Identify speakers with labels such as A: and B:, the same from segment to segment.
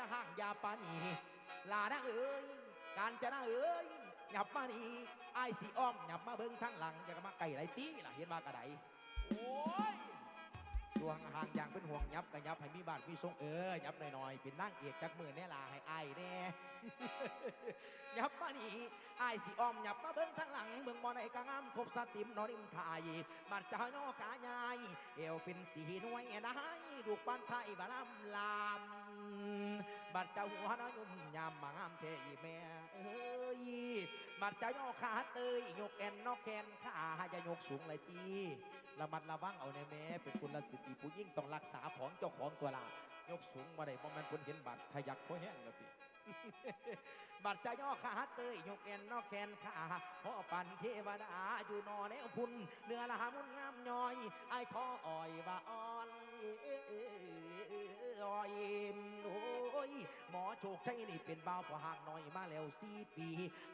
A: จะห่างยาปานีลาดังเอ้ยการจะนาเอ้ยหยับมานี่ไอ้ายสีอ้อมหยับมาเบิ่งทางหลังอย่าก็มาไก่ไรตีล่ะเห็นมากระไดโอ้ยดวงห่างอย่างเป็นห่วงยับกันยับให้มีบ้านมีทรงเออยับหน่อยๆเป็นนั่งเอกจักมือแน่ลาให้ไอ้ายแน่ยับมานี่ไอ้ายสิอ้อมยับมาเบิ่งทางหลังเบิ่งบ่ได้กะงามครบสติมนอนิมทายบัดเจ้าย่อกาใหญ่เอวเป็นสีหน่วยนายดูกปานไทยบาลำลาม บัดเจ้าหัวน้อยุ่มยามมางามเทอีแม่เอ้ยบัดเจ้าย่อขาเตยยกแอนนอกแขนขาจะยกสูงเลยตีระมัดระวังเอาในแม่เป็นคุณสิทธิผู้ยิ่งต้องรักษาของเจ้าของตัวละยกสูงมาได้บ่แม่นเพิ่นเห็นบัดทะยักเพราะแห้งแล้วตี บัดจะย่อขาเตยยกแอนนอกแขนขาพ่อปันเทวดาอยู่นอแนวพุ่นเนื้อละหามุนงามย่อยไอ้ายขออ่อยว่าอ่อนอ่อยโอ้ยหมอโชคชัยนี่เป็นบ่าวพอห่างหน่อยมาแล้วสี่ปี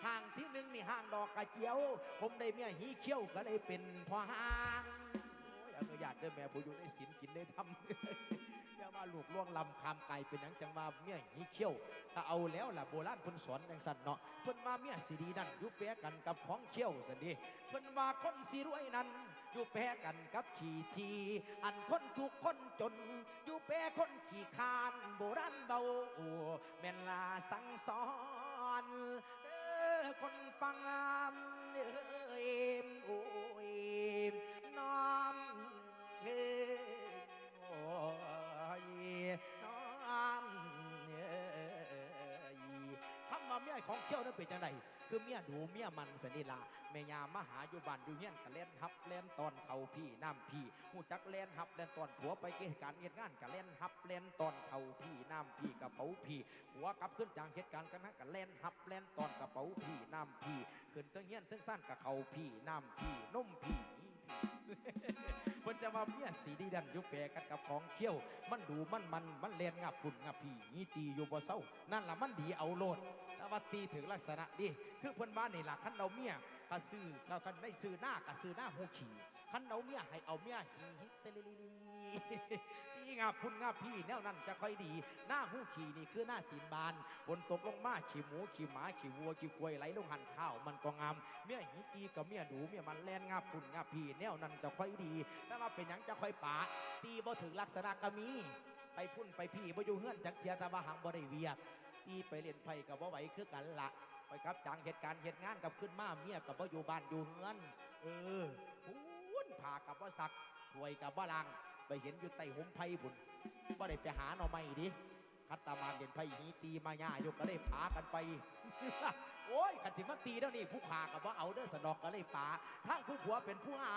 A: ห่างที่หนึ่งนี่ห่างดอกกระเจียว ผมได้เมียหีเขี้ยวก็เลยเป็นพอห่างโอ้ยอนุ ญาตเด้แม่ผู้อยู่ในศีลกินได้ทำอย่ามาลูกล่วงลำคำไก่เป็นหยังจังมาเมียหีเขี้ยวถ้าเอาแล้วล่ะโบราณเพิ่นสอนจังสั่นเนาะเพิ่นมาเมียสีดีนั่นอยู่แปรกันกับของเขี้ยวสันดีเพิ่นว่าคนสีรวยนั้นอยู่แปรกันกับขี่ทีอันคนทุกคนจนอยู่แปรคนขี่คานโบราณเบาโอ้แม่นลาสั่งสอนเออคนฟังเอ้ยโอ้ยนอเอ้ยน้อมเอ้ยคำว่าเมียของเขี้ยวนั้นเป็นจังไดคือเมียดูเมียมันสนิลาแม่ยามหาอยู่บ้านอยู่เฮียนกะเล่นฮับเล่นตอนเขาพี่น้ำพี่หูจักเล่นฮับเล่นตอนผัวไปเกี่การเงียงานกะเล่นฮับเล่นตอนเขาพี่น้ำพี่กระเป๋าพี่หัวกลับขึ้นจางเหตุการณ์กันนะกะเล่นฮับเล่นตอนกระเป๋าพี่น้ำพี่ขึ้นเทั้งเฮียนเทั้งสั้นกะเขาพี่น้ำพี่นุ่มพี่ พิ่นจะมาเมียสีดีดันยุแปรกันกับของเขี้ยว มันดูมันมันมันเลียนงับฝุ่นงับผีนี่ตีอยู่บ่เศร้า นั่นล่ะมันดีเอาโลดแต่ว่าตีถึงลักษณะดีคือเพิ่นมานี่ล่ะคันเราเมียก็ซื้อเราคันได้ซื้อหน้าก็ซื้อหน้าหูขี่คันเราเมียให้เอาเมียหีฮิเตลิลิ ลีตีงับฝุ่นงับพี่แนวนั้นจะค่อยดี หน้าหูขี่นี่คือหน้าตีนบานฝนตกลงมาขี่หมูขี่หมาขี่วัวขี่ควายไหลลงหันข้าวมันก็งามเมียหิตีกับเมียดูเมียมันแลนงับฝุ่นงับพี่แนวนั้นจะค่อยดีแต่ว่าเป็นหยังจะค่อยปาตีบ่ถึงลักษณะก็มี ไปพุ่นไปพี่บ่อยู่เฮือนจักเทียต่ว่าหังบ่ได้เวียกตีไปเล่นไพ่กับบ่ไหวคือกันละไปครับจังเหตุการณ์เหตุงานกับขึ้นมาเมียกับบ่อยู่บ้านอยู่เฮือน เออพุ่นผ่ากับว่าสักถวยกับว่าลัง ไปเห็นอยู่ใต้ห่มไผ่พุ่นบ่ได้ไปหาหน่อไม้ดิคัตตามานเด่นไผ่หีตีมาย่ายกก็เลยพากันไปโอ้ยขันสิมาตีแล้วนี่ผู้ขากับว่าเอาเด้อสนอกก็เลยป่าทั้งผู้ผัวเป็นผู้หา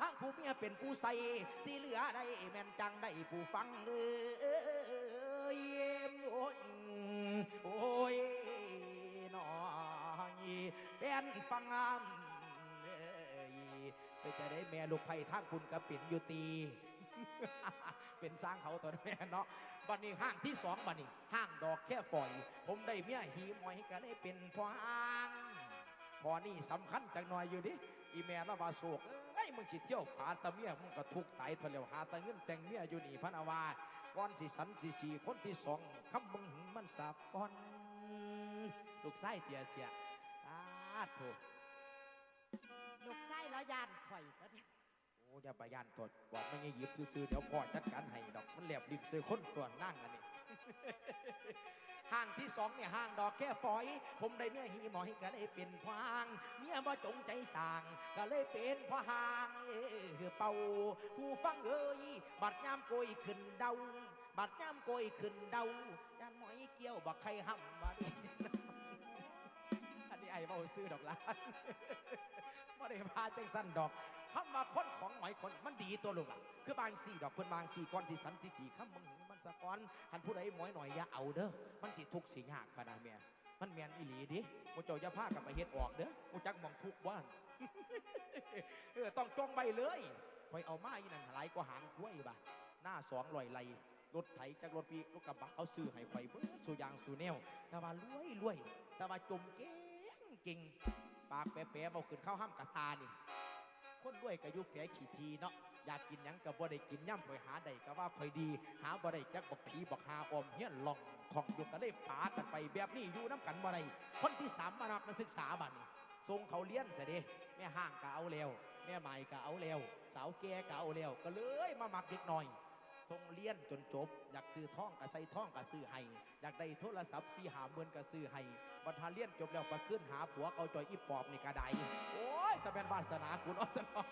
A: ทั้งผู้เมียเป็นผู้ใส่สีเหลือได้แม่นจังได้ผู้ฟังเอยโอ้ยโอ้ยน้อยแฟนฟังงามเอ้ยไปจะได้แม่ลูกไผ่ทางคุณกระปิ่นอยู่ตี เป็นสร้างเขาตัวแม่เนาะบันนี้ห้างที่สองบันนี้ห้างดอกแค่ฝอย ผมได้เมียหีมอยก็เลยเป็นพอห้างพอนี่สำคัญจังหน่อยอยู่ดิอีแม่ละวาโศกเอ้ยมึงสิเที่ยวหาตะเมียมึงก็ทุกข์ตทนแล้วหาตะเงินแต่งเมียอยู่นี่พระนาวาก่อนสิสันสิสีคนที่สองคำมึงมันสาบก่อนลูกไส้เตียเสียอาโถ
B: ลูกชายแล้วยานข่อยก็เนี่ย
A: โอ้อย่าไปย่านตดบอกไม่ให้หยิบซื้อเดี๋ยวพ่อจัดการให้ดอกมันแหลบลิ้นซื้อคนตัวนั่งอันนี้ ห้างที่สองเนี่ยห้างดอกแค่ฝอย ผมได้เมียหีหมอยก็เลยเป็นพางเมียบ่จงใจสร้างก็เลยเป็นพ่อหางเออเป่าผู้ฟังเอ้ยบัดยามโกยขึ้นเดาบัดยามโกยขึ้นเดาย่านหมอยเกี่ยวบักใครห้ำมาดิอันนี้ไอ้เบาซื้อดอกละไม่ได้พาจังสั้นดอก คำว่าคนของหมอยคนมันดีตัวลูกล่ะคือบางสี่ดอกเพิ่นบางสี่ก้อนสี่สันสี่สี่คำมึงมันสะก้อนหันผู้ใดหมอยหน่อยอย่าเอาเด้อมันสิทุกสิยากปานใดแม่มันแมนอีหลีดิมูเจ้าอย่าพากันไปเฮ็ดออกเด้อมูจักมองทุกบ้านเออต้องจองใบเลยคอยเอามาอีนั่นหลายก็หางคุ้ยบ่ะหน้าสองลอยไหลรถไถจากรถปีรถกระบะเขาซื้อให้ไฟเบิ่สู่ยางสู่แนวแต่ว่ารวยรวยแต่ว่าจมเก่งเก่งปากแปะๆเบาขึ้นเข้าห้ามกระตานี่ คนรวยก็ยุบแผลขี่ทีเนาะอยากกินยังก็บ่ได้กินย่ำข่อยหาได้ก็ว่าข่อยดี หาบ่ได้จักบักผีบักหาอมเฮี้ยนหลองของอยู่ก็เลยปากันไปแบบนี้อยู่น้ำกันบ่ได้คนที่สามมานับนักศึกษาบัดนี้ส่งเขาเลี้ยนเสียเด้แม่ห้างก็เอาแล้วแม่ใหม่ก็เอาแล้วสาวแก่ก็เอาแล้วก็เลยมาหมักเด็กหน่อยส่งเลี้ยนจนจบ อยากซื้อท่องก็ใส่ท่องก็ซื้อให้อยากได้โทรศัพท์สีหาเมือนก็ซื้อให้บรรทาเลี้ยนจบแล้วก็ขึ้นหาผัวเอาจอยอีปอบในกระไดโอ้ สะเป็นวาสนาคุณอสนอง